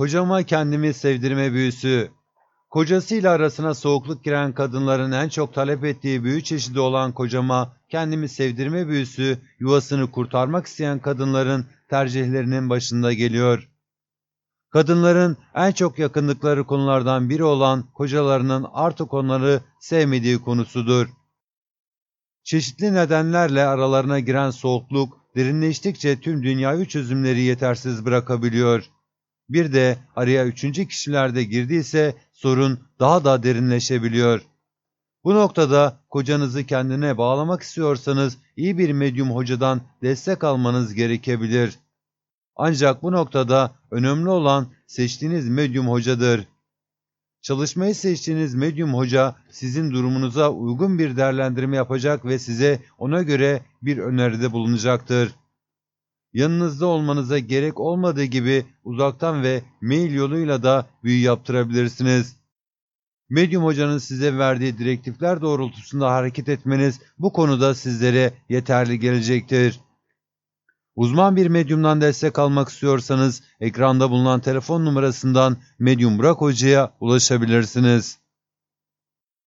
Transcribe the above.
Kocama kendimi sevdirme büyüsü. Kocasıyla arasına soğukluk giren kadınların en çok talep ettiği büyü çeşidi olan kocama kendimi sevdirme büyüsü yuvasını kurtarmak isteyen kadınların tercihlerinin başında geliyor. Kadınların en çok yakındıkları konulardan biri olan kocalarının artık onları sevmediği konusudur. Çeşitli nedenlerle aralarına giren soğukluk derinleştikçe tüm dünyayı çözümleri yetersiz bırakabiliyor. Bir de araya üçüncü kişilerde girdiyse sorun daha da derinleşebiliyor. Bu noktada kocanızı kendine bağlamak istiyorsanız iyi bir medyum hocadan destek almanız gerekebilir. Ancak bu noktada önemli olan seçtiğiniz medyum hocadır. Çalışmayı seçtiğiniz medyum hoca sizin durumunuza uygun bir değerlendirme yapacak ve size ona göre bir öneride bulunacaktır. Yanınızda olmanıza gerek olmadığı gibi uzaktan ve mail yoluyla da büyü yaptırabilirsiniz. Medyum hocanın size verdiği direktifler doğrultusunda hareket etmeniz bu konuda sizlere yeterli gelecektir. Uzman bir medyumdan destek almak istiyorsanız ekranda bulunan telefon numarasından Medyum Burak Hoca'ya ulaşabilirsiniz.